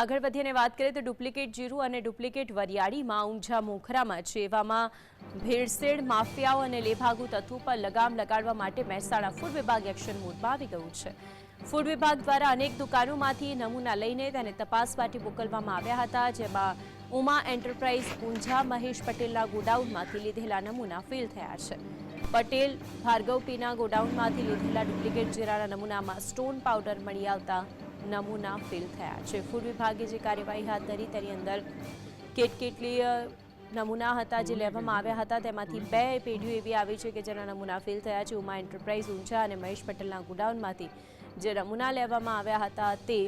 આગળ વધીને વાત કરીએ તો ડુપ્લિકેટ જીરું અને ડુપ્લિકેટ વરિયાળીમાં ઊંઝા મોખરામાં છે. એવામાં ભેળસેળ, માફિયાઓ અને લેભાગુ તત્વો પર લગામ લગાડવા માટે મહેસાણા ફૂડ વિભાગ એક્શન મોડમાં આવી ગયું છે. ફૂડ વિભાગ દ્વારા અનેક દુકાનોમાંથી નમૂના લઈને તેને તપાસ માટે મોકલવામાં આવ્યા હતા, જેમાં ઉમા એન્ટરપ્રાઇઝ ઊંઝા મહેશ પટેલના ગોડાઉનમાંથી લીધેલા નમૂના ફેલ થયા છે. પટેલ, ભાર્ગવપીના ગોડાઉનમાંથી લીધેલા ડુપ્લિકેટ જીરાના નમૂનામાં સ્ટોન પાવડર મળી આવતા નમૂના ફેલ થયા છે. ફૂડ વિભાગે જે કાર્યવાહી હાથ ધરી તેની અંદર કેટકેટલીય નમૂના હતા જે લેવામાં આવ્યા હતા તેમાંથી બે પેઢીઓ એવી આવી છે કે જેના નમૂના ફેલ થયા છે. ઉમા એન્ટરપ્રાઇઝ ઊંઝા અને મહેશ પટેલના ગોડાઉનમાંથી જે નમૂના લેવામાં આવ્યા હતા તે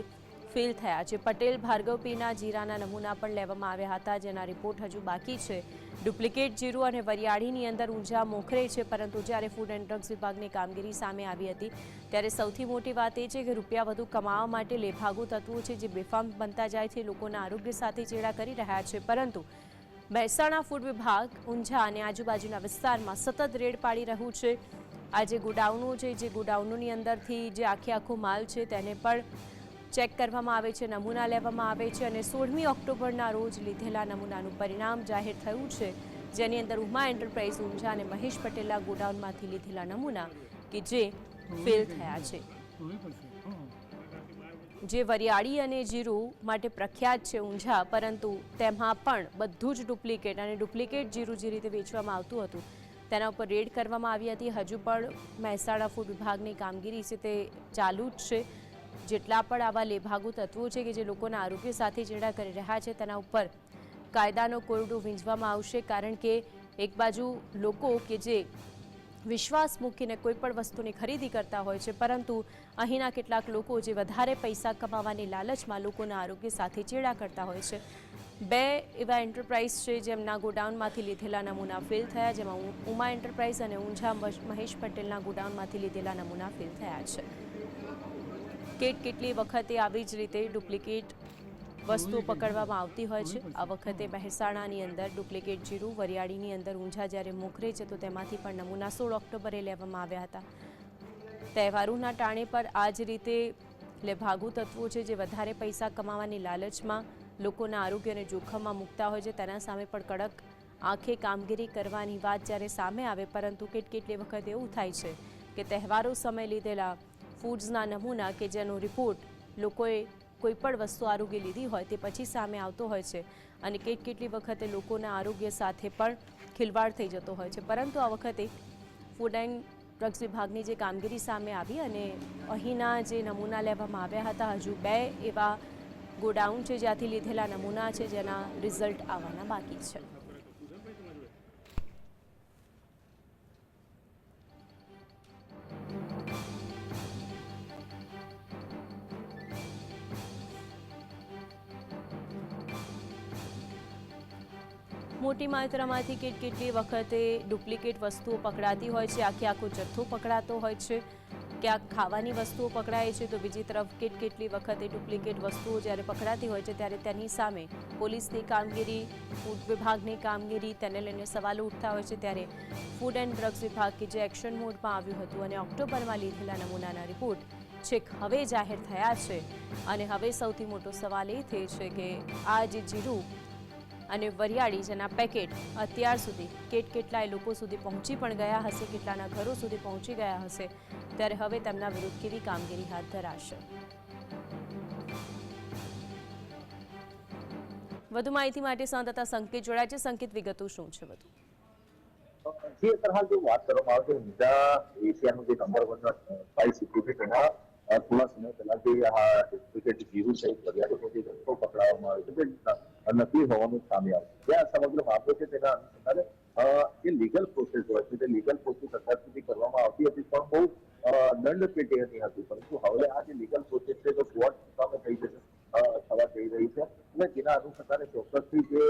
ફેલ થયા છે. પટેલ ભાર્ગવ પીના જીરાના નમૂના પણ લેવામાં આવ્યા હતા, જેના રિપોર્ટ હજુ બાકી છે. ડુપ્લિકેટ જીરું અને વરિયાળીની અંદર ઊંઝા મોખરે છે, પરંતુ જ્યારે ફૂડ એન્ડ ડ્રગ્સ વિભાગની કામગીરી સામે આવી હતી, ત્યારે સૌથી મોટી વાત એ છે કે રૂપિયા વધુ કમાવા માટે લેભાગુ તત્વો છે, જે બેફામ બનતા જાય છે, લોકોના આરોગ્ય સાથે ચેડા કરી રહ્યા છે. પરંતુ મહેસાણા ફૂડ વિભાગ ઊંઝા અને આજુબાજુના વિસ્તારમાં સતત રેડ પાડી રહ્યું છે. આ જે ગોડાઉનો છે, જે ગોડાઉનોની અંદરથી જે આખે આખો માલ છે, તેને પણ ચેક કરવામાં આવે છે, નમૂના લેવામાં આવે છે અને સોળમી ઓક્ટોબરના રોજ લીધેલા નમૂનાનું પરિણામ જાહેર થયું છે. જેની અંદર ઉમા એન્ટરપ્રાઇઝ ઊંઝા અને મહેશ પટેલના ગોડાઉનમાંથી લીધેલા નમૂના કે જે ફેલ થયા છે. જે વરિયાળી અને જીરું માટે પ્રખ્યાત છે ઊંઝા, પરંતુ તેમાં પણ બધું જ ડુપ્લિકેટ અને ડુપ્લિકેટ જીરું જે રીતે વેચવામાં આવતું હતું, તેના ઉપર રેડ કરવામાં આવી હતી. હજુ પણ મહેસાણા ફૂડ વિભાગની કામગીરી છે તે ચાલુ જ છે. જેટલા પણ આવા લેભાગુ તત્વો છે કે જે લોકોના આરોગ્ય સાથે ચેડા કરી રહ્યા છે, તેના ઉપર કાયદાનો કોરડો વીંઝવામાં આવશે કારણ કે એક બાજુ લોકો કે જે વિશ્વાસ મૂકીને કોઈ પણ વસ્તુની ખરીદી કરતા હોય છે, પરંતુ અહીંના કેટલાક લોકો જે વધારે પૈસા કમાવાની લાલચમાં લોકોના આરોગ્ય સાથે ચેડા કરતા હોય છે. બે એવા એન્ટરપ્રાઇઝ છે જેમના ગોડાઉનમાંથી લીધેલા નમૂના ફેલ થયા, જેમાં ઉમા એન્ટરપ્રાઇઝ અને ઊંઝા મહેશ પટેલના ગોડાઉનમાંથી લીધેલા નમૂના ફેલ થયા છે. કેટ કેટલી વખતે આવી જ રીતે ડુપ્લિકેટ વસ્તુઓ પકડવામાં આવતી હોય છે? આ વખતે મહેસાણાની અંદર ડુપ્લિકેટ જીરું, વરિયાળીની અંદર ઊંઝા જ્યારે મોખરે છે, તો તેમાંથી પણ નમૂના સોળ ઓક્ટોબરે લેવામાં આવ્યા હતા. તહેવારોના ટાણે પર આ જ રીતે લેભાગુ તત્વો છે, જે વધારે પૈસા કમાવાની લાલચમાં લોકોના આરોગ્યને જોખમમાં મૂકતા હોય છે. તેના સામે પણ કડક આંખે કામગીરી કરવાની વાત જ્યારે સામે આવે, પરંતુ કેટ કેટલી વખત એવું થાય છે કે તહેવારો સમય લીધેલા ફૂડ્સના નમૂના કે જેનો રિપોર્ટ લોકોએ કોઈ પણ વસ્તુ આરોગ્ય લીધી હોય તે પછી સામે આવતો હોય છે અને કેટ કેટલી વખતે લોકોના આરોગ્ય સાથે પણ ખિલવાડ થઈ જતો હોય છે. પરંતુ આ વખતે ફૂડ એન્ડ ડ્રગ્સ વિભાગની જે કામગીરી સામે આવી અને અહીંના જે નમૂના લેવામાં આવ્યા હતા, હજુ બે એવા ગોડાઉન છે જ્યાંથી લીધેલા નમૂના છે જેના રિઝલ્ટ આવવાના બાકી છે. મોટી માત્રામાંથી કેટ કેટલી વખતે ડુપ્લિકેટ વસ્તુઓ પકડાતી હોય છે, આખે આખો જથ્થો પકડાતો હોય છે, ક્યાંક ખાવાની વસ્તુઓ પકડાય છે, તો બીજી તરફ કેટ કેટલી વખતે ડુપ્લિકેટ વસ્તુઓ જ્યારે પકડાતી હોય છે, ત્યારે તેની સામે પોલીસની કામગીરી, ફૂડ વિભાગની કામગીરી, તેને લઈને સવાલો ઉઠતા હોય છે, ત્યારે ફૂડ એન્ડ ડ્રગ્સ વિભાગ કે જે એક્શન મોડમાં આવ્યું હતું અને ઓક્ટોબરમાં લીધેલા નમૂનાના રિપોર્ટ છેક હવે જાહેર થયા છે. અને હવે સૌથી મોટો સવાલ એ થયો છે કે આ જે જીરું અને વરિયાળી જેના પેકેટ અત્યાર સુધી કેટ કેટલાય લોકો સુધી પહોંચી પણ ગયા હશે, કેટલાના ઘરો સુધી પહોંચી ગયા હશે. ત્યારે હવે તેમના વિરુદ્ધ કેવી કામગીરી હાથ ધરાશે? વધુ માહિતી માટે સંવાદદાતા સંકેત જોડાય છે. સંકેત વિગતો શું છે વધુ? જે તરહ જો વાત કરવામાં આવે છે બીજા એશિયાનું જે નંબર વન સિટી છે થોડા સમય પહેલા જે આ ક્રિકેટ જીરું છે વરિયાળીનો જે ધક્કો પકડાવવામાં આવે છે તે ન- નકલી હોવાનું સામે આવ્યું છે આ સમગ્ર મામલો છે તેના અનુસંધાને અ, જે લીગલ પ્રોસેસ હોય છે તે લીગલ પ્રોસેસ અત્યાર સુધી કરવામાં આવતી હતી પણ બહુ અ, દંડ પેટેની હતી પરંતુ હવે આ જે લીગલ પ્રોસેસ છે તો કોર્ટ સામે થઈ જશે અ, થવા જઈ રહી છે અને જેના અનુસંધાને ચોક્કસથી જે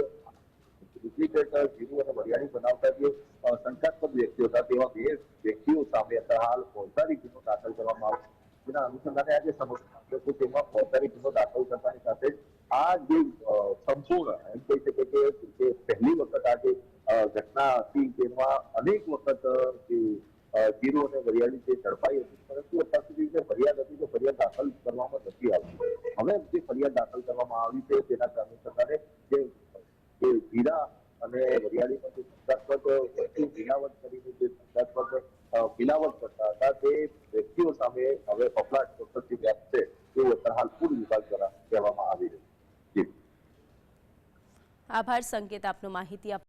ડુપ્લિકેટ જીરું અને વરિયાળી બનાવતા જે અ, શંકાસ્પદ વ્યક્તિઓ હતા તેવા બે વ્યક્તિઓ સામે અત્યારે હાલ ફોજદારી ગુનો દાખલ કરવામાં આવશે જેના અનુસંધાને આજે સમગ્ર મામલો છે તેમાં ફોજદારી ગુનો દાખલ કરતાની સાથે જ આ જે અ, સંપૂર્ણ એમ કહી શકે કે જે પહેલી વખત આ જે અ, ઘટના હતી તેમાં અનેક વખત અ, જે અ, જીરું અને વરિયાળી જે ઝડપાઈ હતી પરંતુ અત્યાર સુધી જે ફરિયાદ હતી તે ફરિયાદ દાખલ કરવામાં નથી આવી હવે જે ફરિયાદ દાખલ કરવામાં કરવામાં આવી છે તેના અનુસંધાને જે જે જીરા અને વરિયાળીમાં જે શંકાસ્પદ વસ્તુ મિલાવટ કરીને જે શંકાસ્પદ અ, મિલાવટ કરતા હતા તે વ્યક્તિઓ સામે હવે ફફડાટ ચોક્કસથી વ્યાપશે એવું અત્યારે હાલ ફૂડ વિભાગ દ્વારા કહેવામાં આવી રહ્યું છે જી આભાર. સંકેત આપનો માહિતી આપ